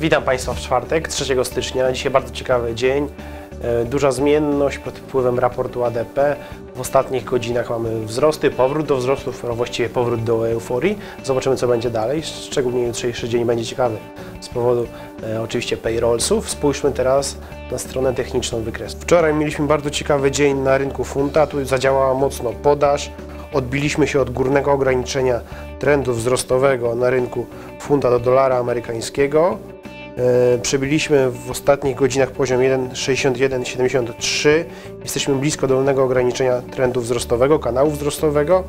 Witam Państwa w czwartek, 3 stycznia. Dzisiaj bardzo ciekawy dzień. E, Duża zmienność pod wpływem raportu ADP. W ostatnich godzinach mamy wzrosty, powrót do wzrostów, a właściwie powrót do euforii. Zobaczymy, co będzie dalej. Szczególnie jutrzejszy dzień będzie ciekawy z powodu e, oczywiście payrollsów. Spójrzmy teraz na stronę techniczną wykresu. Wczoraj mieliśmy bardzo ciekawy dzień na rynku funta. Tu zadziałała mocno podaż. Odbiliśmy się od górnego ograniczenia trendu wzrostowego na rynku funta do dolara amerykańskiego. E, Przebiliśmy w ostatnich godzinach poziom 1,6173. Jesteśmy blisko dolnego ograniczenia trendu wzrostowego, kanału wzrostowego.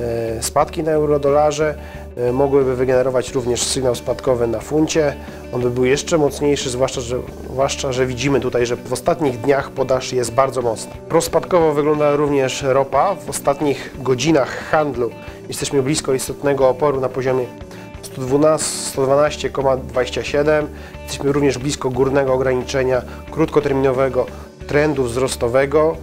E, Spadki na euro-dolarze e, mogłyby wygenerować również sygnał spadkowy na funcie. On by był jeszcze mocniejszy, zwłaszcza że, zwłaszcza, że widzimy tutaj, że w ostatnich dniach podaż jest bardzo mocna. Prospadkowo wygląda również ropa. W ostatnich godzinach handlu jesteśmy blisko istotnego oporu na poziomie 112 112,27. Jesteśmy również blisko górnego ograniczenia krótkoterminowego trendu wzrostowego.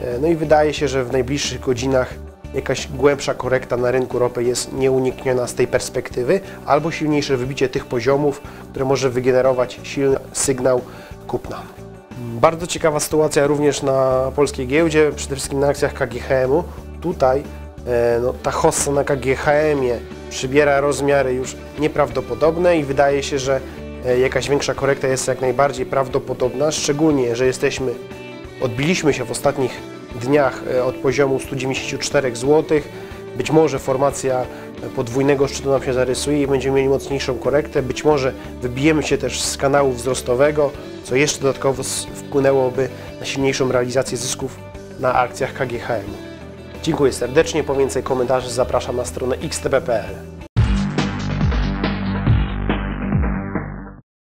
E, No i wydaje się, że w najbliższych godzinach jakaś głębsza korekta na rynku ropy jest nieunikniona z tej perspektywy, albo silniejsze wybicie tych poziomów, które może wygenerować silny sygnał kupna. Bardzo ciekawa sytuacja również na polskiej giełdzie, przede wszystkim na akcjach KGHM-u. Tutaj e, no, ta hossa na KGHM-ie przybiera rozmiary już nieprawdopodobne i wydaje się, że e, jakaś większa korekta jest jak najbardziej prawdopodobna, szczególnie, że jesteśmy, odbiliśmy się w ostatnich dniach e, od poziomu 194 zł. Być może formacja e, podwójnego szczytu nam się zarysuje i będziemy mieli mocniejszą korektę. Być może wybijemy się też z kanału wzrostowego, co jeszcze dodatkowo wpłynęłoby na silniejszą realizację zysków na akcjach KGHM. Dziękuję serdecznie. Po więcej komentarzy zapraszam na stronę xtb.pl.